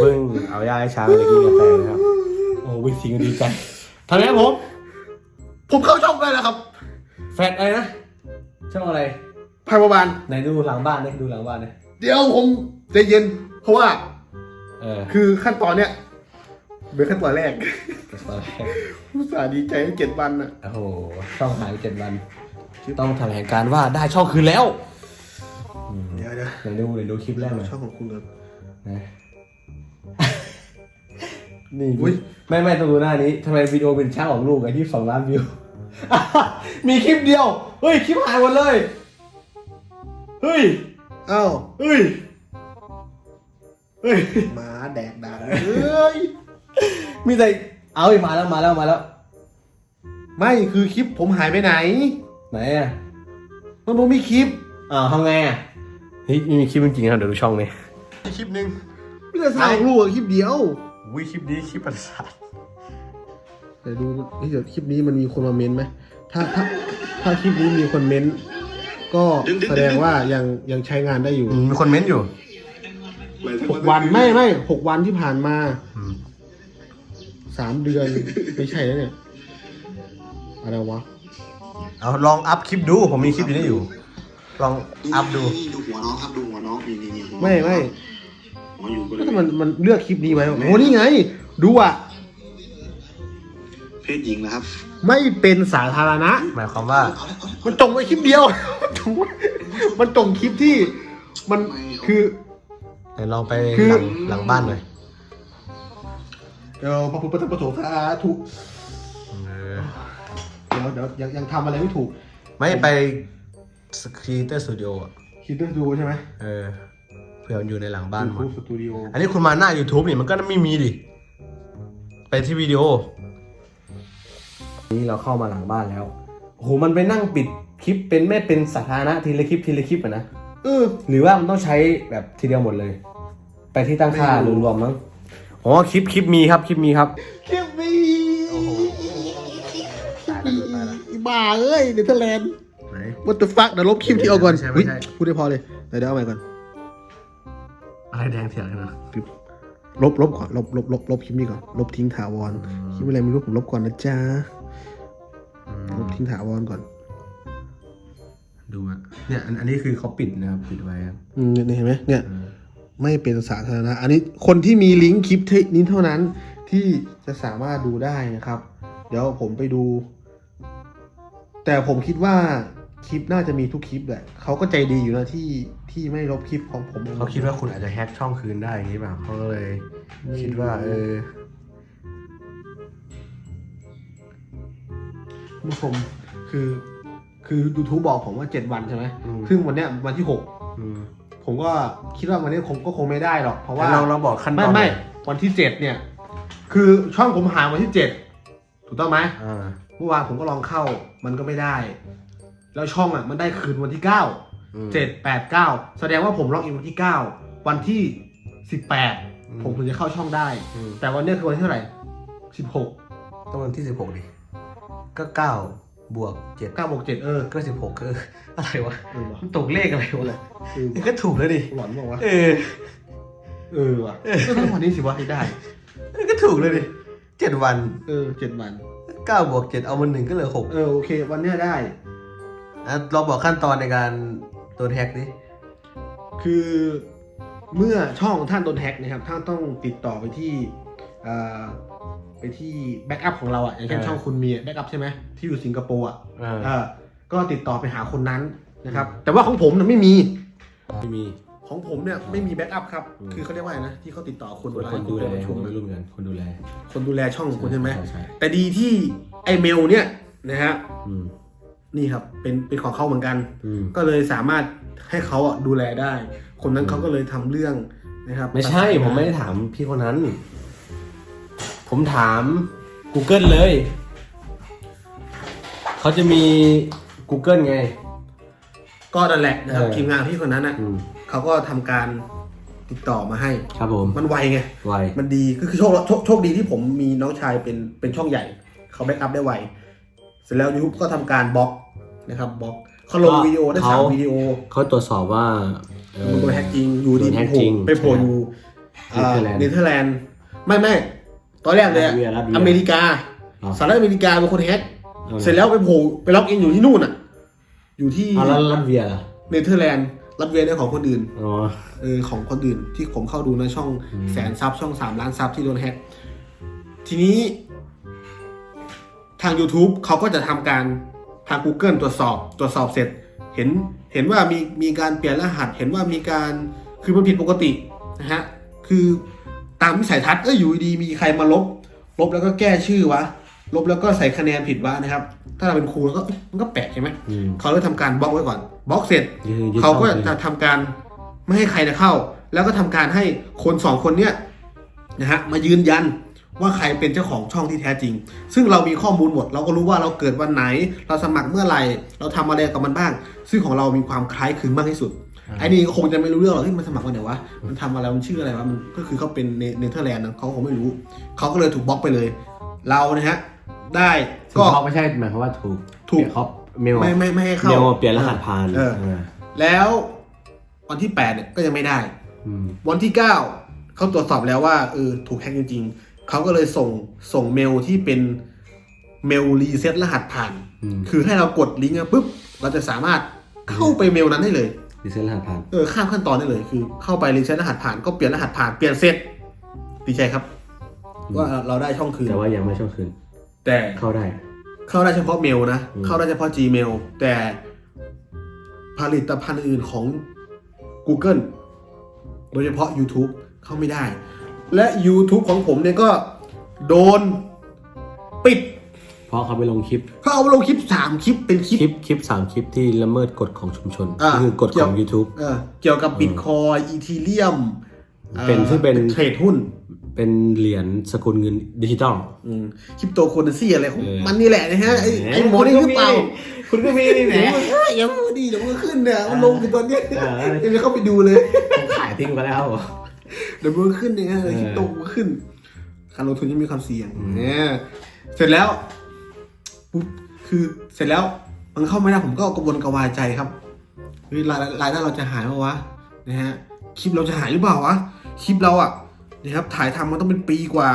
เพิ่งเอายาให้ช้างไปกินกาแฟนะครับ โอ้วิสิงดีใจทำไมครับผม ผมเข้าช่องได้แล้วครับ แฟดอะไรนะช่องอะไรพายบาลไหนดูหลังบ้านดิดูหลังบ้านดิเดี๋ยวผมใจเย็น เพราะว่าเออคือขั้นตอนเนี้ยเป็นขั้นตอนแรกตอนแรกผู้สาห์ดีใจให้เจ็ดวันนะโอ้โหช่องหายไปเจ็ดวันต้องทำแผนการว่าได้ช่องคืนแล้วอืมเดี๋ยวเดี๋ยวเดี๋ยวดูเดี๋ยวดูคลิปแรกหน่อยช่องของคุณเลยนะ นี่อุ๊ย ไม่ไม่ต้องดูหน้านี้ทำไมวิดีโอเป็นช่างของลูกไอ้ที่สองล้านวิว มีคลิปเดียว เฮ้ย คลิปหายหมดเลย เฮ้ยอ้าวเฮ้ย เฮ้ย หมาแดกดันเฮ้ยมีแต่ เอาอีกมาแล้วมาแล้วมาแล้ว ไม่คือคลิปผมหายไปไหน ไหนอะมันผมมีคลิปอ่าวทำไงอะเฮ้ยมีคลิปจริงๆครับเดี๋ยวดูช่องนี้คลิปหนึ่งไม่ได้สร้างลูกอะคลิปเดียว วิคลิปนี้คลิปประสาทเดี๋ยวดูเฮ้ยเดี๋ยวคลิปนี้มันมีคนมาเม้นต์ไหมถ้าถ้าถ้าคลิปนี้มีคนเม้นต์ก็แสดงว่ายังยังใช้งานได้อยู่มีคนเม้นต์อยู่หกวันไม่ไม่หกวันที่ผ่านมาสามเดือนไม่ใช่แล้วเนี่ยอะไรวะเอาลองอัพคลิปดู ผมมีคลิปอยู่นี่อยู่ ลองอัพดูนี่ดูหัวน้องครับดูหัวน้องนี่นี่นี่ไม่ไม่ หัวอยู่บริก็เวแต่ณมันมันเลือกคลิปนี้ไว้โอ้นี่ไง ดูอะ เพศหญิงนะครับ ไม่เป็นสาธารณะ หมายความว่าเอาละเอาละมันตรงไว้คลิปเดียว มันตรงไว้มันตรงคลิปที่ มันคือเดี๋ยวลองไปคือหลังหลังบ้านหน่อยเดี๋ยวพระพุทธประสงค์สาธุเดี๋ยวเดี๋ยวยังยังทำอะไรไม่ถูก ไม่ไปสครีเตอร์สตูดิโออะคิดด้วยดูใช่ไหมเออเผื่อมันอยู่ในหลังบ้านหมดสตูดิโออันนี้คุณมาหน้า YouTube นี่มันก็ไม่มีดิ ไปที่วิดีโอ นี่เราเข้ามาหลังบ้านแล้วโอ้โหมันไปนั่งปิดคลิปเป็นไม่เป็นสาธารณะทีละคลิปทีละคลิปอะนะเออหรือว่ามันต้องใช้แบบทีเดียวหมดเลย ไปที่ตั้งค่าไม่รู้รวมๆมั้งอ๋อคลิปคลิปมีครับคลิปมีครับ คลิปนี้โอ้โหตายแล้วตายแล้วอีบ้าเอ้ยเนเธอร์แลนด์ไหน what the fuck เดี๋ยวลบคลิปที่เอาก่อนไม่ใช่ไม่ใช่ อุ๊ยพูดได้พอเลยเดี๋ยวเดี๋ยวเอาใหม่ก่อน อะไรแดงเถียงกันนะลบลบก่อนลบลบลบลบคลิปนี้ก่อนลบทิ้งถาวรคลิปอะไรไม่รู้ผมลบก่อนนะจ๊ะลบทิ้งถาวรก่อน ดูอะเนี่ยอันอันนี้คือเขาปิดนะครับปิดไว้ครับอืมเนี่ยเห็นไหมเนี่ยเออไม่เป็นสาธารณะ อันนี้คนที่มีลิงก์คลิปนี้เท่านั้นที่จะสามารถดูได้นะครับ เดี๋ยวผมไปดู แต่ผมคิดว่า คลิปน่าจะมีทุกคลิปแหละเขาก็ใจดีอยู่นะที่ที่ไม่ลบคลิปของผมเขาคิดว่าคุณอาจจะแฮ็กช่องคืนได้อย่างนี้เปล่าเขาก็เลยคิดว่าเออคุณผู้ชมคือ คือ YouTube บอกผมว่าเจ็ดวันใช่ไหมอืมซึ่งวันเนี้ยวันที่หกอืมผมก็คิดว่าวันนี้คงก็คงไม่ได้หรอก เพราะว่าเราเราบอกขั้นตไม่อนไม่หน่อยวันที่เจ็ดเนี่ย คือช่องผมหาวันที่เจ็ดถูกต้องไหมอ่าเมื่อวานผมก็ลองเข้ามันก็ไม่ได้ แล้วช่องอะมันได้คืนวันที่เก้าอืม เจ็ดแปดเก้าแสดงว่าผมล็อกอินวันที่เก้าวันที่สิบแปดอืม ผมถึงจะเข้าช่องได้ อืมแต่วันเนี้ยคือวันที่เท่าไหร่สิบหกต้องวันที่สิบหกดิ ก็เก้าบวกเจ็ดเก้าบวกเจ็ดเออก็สิบหกก็อะไรวะเออว่ะมันตกเลขอะไรวะเออนี่ก็ถูกแล้วดิ หลอนบอกว่าเออ เออว่ะก็ต้องวันนี้สิว่าให้ได้นี่ก็ถูกเลยดิเจ็ดวันเออเจ็ดวัน เก้าบวกเจ็ดเอามันหนึ่งก็เหลือหก เออโอเค วันเนี้ยได้ อะเราบอกขั้นตอนในการตัวแฮกดิคือเมื่อช่องท่านโดนแฮ็กนะครับท่านต้องติดต่อไปที่เอ่อไปที่แบ็กอัพของเราอะอย่างเช่นเออช่องคุณมีแบ็กอัพใช่ไหมที่อยู่สิงคโปร์อะเออเออก็ติดต่อไปหาคนนั้นนะครับ แต่ว่าของผมน่ะไม่มี ไม่มีของผมเนี่ยไม่มีแบ็กอัพครับอืมคือเขาเรียกว่าอะไรนะที่เขาติดต่อคนคเวนลาคนดูแลให้ผคุณมไปไม่ประชุมรู้เหมือนกันคนดูแลคนดูแลช่องของคุณใช่ไหม ใช่ใช่แต่ดีที่ไอเมลเนี่ยนะฮะอืม นี่ครับเป็นเป็นของเขาเหมือนกัน อืมก็เลยสามารถให้เขาอะดูแลได้ คนนั้นอืมเขาก็เลยทำเรื่องนะครับไม่ใช่ผมไม่ได้ถามพี่คนนั้น ผมถาม Google เลย เขาจะมี Google ไง ก็นั่นแหละนะครับเออ ทีมงานพี่คนนั้นอะอืมเขาก็ทำการติดต่อมาให้ ครับผมมันไวไง ไวมันดีก็คือโชคโชคโชคดีที่ผมมีน้องชายเป็นเป็นช่องใหญ่ เขาแบ็กอัพได้ไวเสร็จแล้วยูทูบก็ทำการบล็อกนะครับบล็อกเขาลงวิดีโอได้สามวิดีโอเขาตรวจสอบว่าเออมันโดนแฮกจริงอยู่ดีโดนแฮ็กโผล่จริงไปโผล่ใช่อยู่เอ่อ Netherlands เนเธอร์แลนด์ไม่ไม่ตอนแรกเลยอะรัสเวียรัสเวียอเมริกาอ๋อสหรัฐอเมริกาเป็นคนแฮกเอาเสร็จแล้วไปโผล่ไปล็อกอินอยู่ที่นู่นอะ อยู่ที่เอาแล้วรัสเวียล่ะเนเธอร์แลนด์รัสเวียเนี่ยของคนอื่นอ๋อเออของคนอื่นที่ผมเข้าดูในช่องอืมแสนซับช่องสามล้านซับที่โดนแฮกทีนี้ ทาง YouTube เขาก็จะทำการทาง Google ตรวจสอบ ตรวจสอบเสร็จ เห็นเห็นว่ามีมีการเปลี่ยนรหัส เห็นว่ามีการคือมันผิดปกตินะฮะคือตามวิสัยทัศน์เอ้ยอยู่ดีๆมีใครมาลบ ลบแล้วก็แก้ชื่อวะลบแล้วก็ใส่คะแนนผิดวะนะครับ ถ้าเราเป็นครูแล้วก็เอ้ยมันก็แปลกใช่ไหมอืมเขาเลยทำการบล็อกไว้ก่อนบล็อกเสร็จยืดยืดเขาก็ช่องจะทำการไม่ให้ใครจะเข้า แล้วก็ทำการให้คนสองคนเนี้ยนะฮะมายืนยัน ว่าใครเป็นเจ้าของช่องที่แท้จริง ซึ่งเรามีข้อมูลหมด เราก็รู้ว่าเราเกิดวันไหน เราสมัครเมื่อไหร่ เราทำอะไรกับมันบ้าง ซึ่งของเรามีความคล้ายคลึงมากที่สุดไอ้นี่ก็คงจะไม่รู้เรื่องหรอกที่มันสมัครวันไหนวะ มันทำอะไร มันชื่ออะไรวะ มันก็คือเขาเป็นเนเธอร์แลนด์นะเขาคงไม่รู้ เขาก็เลยถูกบล็อกไปเลย เรานะฮะ ได้ก็ก็ไม่ใช่หมายความว่าถูก ถูกเปลี่ยนเขาเมลไม่ไม่ไม่ให้เข้าเมลเปลี่ยนรหัสผ่านเออเออแล้ววันที่8เนี่ยก็ยังไม่ได้อืมวันที่9เขาตรวจสอบแล้วว่าเออถูกแฮกจริงๆ เขาก็เลยส่งส่งเมลที่เป็นเมลรีเซ็ตรหัสผ่าน อืม คือให้เรากดลิงก์อะปุ๊บ เราจะสามารถเข้าไปเมลนั้นได้เลย ดีเซลรหัสผ่าน เออข้ามขั้นตอนได้เลยคือ เข้าไปรีเซ็ตรหัสผ่านก็เปลี่ยนรหัสผ่านเปลี่ยนเสร็จดีใจครับว่าเราได้ช่องคืนแต่ว่ายังไม่ช่องคืน แต่ เข้าได้ เข้าได้เฉพาะเมลนะ อืม เข้าได้เฉพาะ Gmail แต่ผลิตภัณฑ์อื่นของ Google โดยเฉพาะ YouTube เข้าไม่ได้ และ YouTube ของผมเนี่ยก็โดนปิดเพราะเขาไปลงคลิปเขาเอามาลงคลิป3คลิปเป็นคลิป คลิปคลิปสามคลิปที่ละเมิดกฎของชุมชนอ่าก็คือกฎเกี่ขยวอง YouTube เออเกี่ยวกับบิตคอยอีทีเรียมเป็นซึ่งเป็น เทรดหุ้นเป็นเหรียญสกุลเงินดิจิตอล คริปโตโคเรนซีอะไรของเออ มันนี่แหละนะฮะไอ้ไอ้โมนี่หรือเปล่า คุณก็มีนี่แหเดี๋ยวละมันเอ้ยอย่าพูดดีเดี๋ยวมันขึ้นเนี่ยมันลงถึงตอนเนี้ยเออ เดี๋ยวเข้าไปดูเลยผมขายทิ้งไปแล้ว เดี๋ยวมันขึ้นเนี่ยฮะเออคริปโตมันขึ้น การลงทุนยังมีความเสี่ยงอืมเนี่ยเสร็จแล้วปุ๊บคือเสร็จแล้วมันเข้าไม่ได้ผมก็กระวนกระวายใจครับเฮ้ยรายรายได้เราจะหายไหมวะนะฮะคลิปเราจะหายหรือเปล่าวะคลิปเราอะนะครับถ่ายทำมันต้องเป็นปีกว่า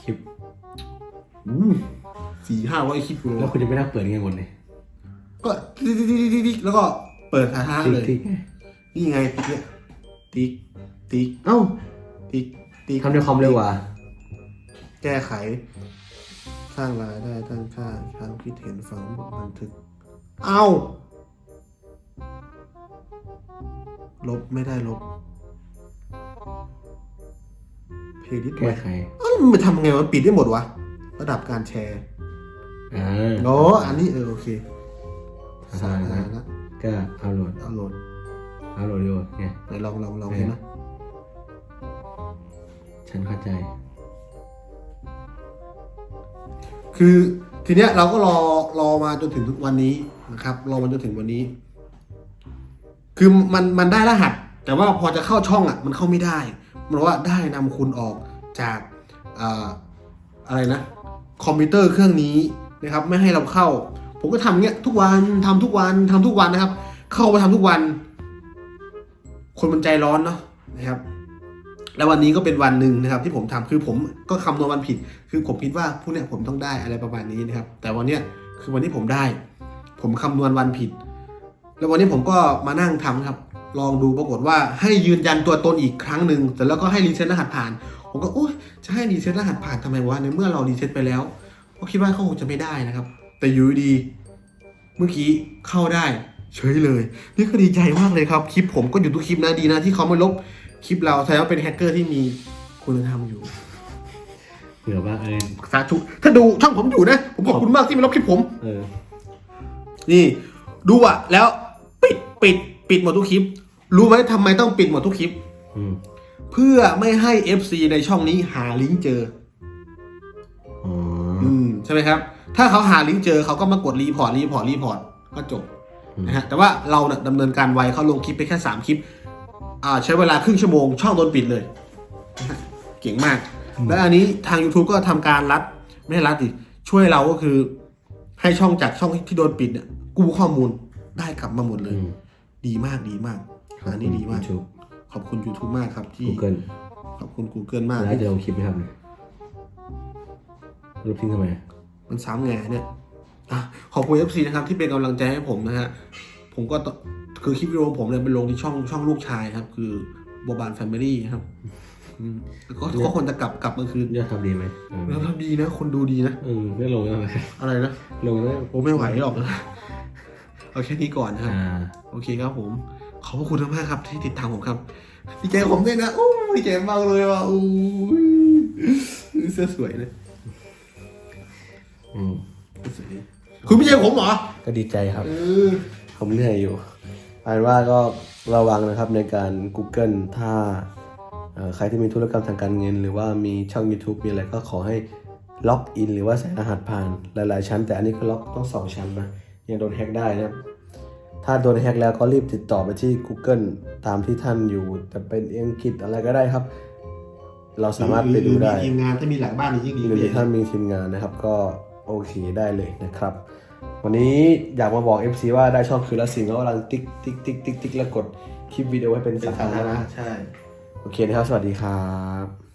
คลิปอู้สี่ห้าร้อยคลิปอยู่แล้วคุณจะไม่น่าเปิดเงินหมดเลยก็ติ๊กติ๊กติ๊กติ๊กติ๊กแล้วก็เปิดสาธารณะเลยติ๊กนี่ไงติ๊กเนี่ยติ๊ก ติ๊กเอ้าติ๊กติ๊กๆทำด้วยความเร็วกว่า แก้ไข สร้างรายได้ตั้งค่าความคิดเห็นฝังบทบันทึก เอ้า ลบไม่ได้ลบ เพจดิแก้ไขเอ้ามันทำไงมันปิดได้หมดวะ ระดับการแชร์อ่าโอ้อันนี้เออโอเคสาธารณะก็อัพโหลดเอาโหลดอัพโหลดอยู่ไงไหนลองลองลองเออดูนะ ฉันเข้าใจ คือทีเนี้ยเราก็รอรอมาจนถึงทุกวันนี้นะครับ รอมาจนถึงวันนี้ คือมันมันได้รหัส แต่ว่าพอจะเข้าช่องอะ มันเข้าไม่ได้มันว่าได้นำคุณออกจากอ่าอะไรนะ คอมพิวเตอร์เครื่องนี้นะครับ ไม่ให้เราเข้า ผมก็ทำเงี้ยทุกวันทำทุกวันทำทุกวันนะครับ เข้าไปทำทุกวัน คนมันใจร้อนเนาะนะครับ แล้ววันนี้ก็เป็นวันหนึ่งนะครับที่ผมทำคือผมก็คำนวณวันผิด คือผมคิดว่าพวกเนี้ยผมต้องได้อะไรประมาณนี้นะครับ แต่วันเนี้ยคือวันที่ผมได้ ผมคำนวณวันผิด แล้ววันนี้ผมก็มานั่งทำครับ ลองดูปรากฏว่าให้ยืนยันตัวตนอีกครั้งหนึ่งแต่แล้วก็ให้รีเซ็ตรหัสผ่าน ผมก็โอ๊ยจะให้รีเซ็ตรหัสผ่านทำไมวะในเมื่อเรารีเซ็ตไปแล้วก็คิดว่าเขาคงจะไม่ได้นะครับ แต่อยู่ดี เมื่อกี้เข้าได้เฉยเลย นี่ก็ดีใจมากเลยครับ คลิปผมก็อยู่ทุกคลิปนะดีนะที่เขาไม่ลบ คลิปเราแสดงว่าเป็นแฮกเกอร์ที่มีคุณธรรมอยู่เผื่อว่าเออสาธุถ้าดูช่องผมอยู่นะ ผมขอบคุณมากที่ไม่ลบคลิปผม เออ นี่ ดูอะแล้วปิดปิด ปิดหมดทุกคลิป รู้ไหมทำไมต้องปิดหมดทุกคลิป อืมเพื่อไม่ให้ FC ในช่องนี้หาลิงก์เจอ อ๋ออืมใช่ไหมครับ ถ้าเขาหาลิงก์เจอเขาก็มากดรีพอร์ตรีพอร์ตรีพอร์ตก็จบนะฮะแต่ว่าเราเนี่ยดำเนินการไวเขาลงคลิปไปแค่สามคลิปอ่า ใช้เวลาครึ่งชั่วโมง ช่องโดนปิดเลยนะฮะเก่งมาก และอันนี้ทาง YouTube ก็ทำการรัดไม่ให้รัดดิช่วยเราก็คือ ให้ช่องจากช่องที่โดนปิดเนี่ยกู้ข้อมูลได้กลับมาหมดเลยอืมดีมากดีมากอันนี้ดีมาก YouTube ขอบคุณ YouTube มากครับที่ Google ขอบคุณ Google มากน่าจะลงคลิปไหมครับเนี่ยลบทิ้งทำไม มันซ้ำไงเนี่ยอะขอบคุณ FC นะครับที่เป็นกำลังใจให้ผมนะฮะ ผมก็ตคือคลิปวิดีโอผมเนี่ยเป็นลงที่ช่องช่องลูกชายครับ คือบัวบานแฟมิลี่ครับอืมแล้วก็ก็คนจะกลับกลับเมื่อคืนยอดทำดีไหมเออแล้วทำดีนะ คนดูดีนะเออไม่ลงแล้วไหมอะไรนะลงแล้วผมไม่ไหวหรอกนะเอาแค่นี้ก่อนนะครับอ่าโอเคครับผม ขอบพระคุณมากๆครับที่ติดตามผมครับดีใจกับผมด้วยนะโอ้ดีใจมากเลยว่ะอู้ยเสื้อสวยเลยอืมเสื้อสวยคุณไม่ใช่ผมเหรอ ก็ดีใจครับเออ ผมเหนื่อยอยู่อ่านว่าก็ระวังนะครับในการ Google ถ้าเอ่อใครที่มีธุรกรรมทางการเงิน หรือว่ามีช่อง YouTube มีอะไรก็ขอให้ล็อกอินหรือว่าใส่รหัสผ่านหลาย ๆ ชั้น แต่อันนี้ก็ล็อกต้องสองชั้นนะยังโดนแฮ็กได้นะครับถ้าโดนแฮ็กแล้วก็รีบติดต่อไปที่ Google ตามที่ท่านอยู่จะเป็นอังกฤษอะไรก็ได้ครับ เราสามารถไปดูได้หรือมีทีมงานถ้ามีหลังบ้านนี่ยิ่งดีหรือเลยถ้ามีทีมงานนะครับ ก็โอเคได้เลยนะครับ วันนี้อยากมาบอก FC ว่าได้ช่องคือละสิ่งแล้วกำลังติ๊กติ๊กติ๊กติ๊กติ๊กแล้วกดคลิปวิดีโอให้เป็นเป็นสาสาธารธารณะณะใช่ โอเคนะครับ สวัสดีครับ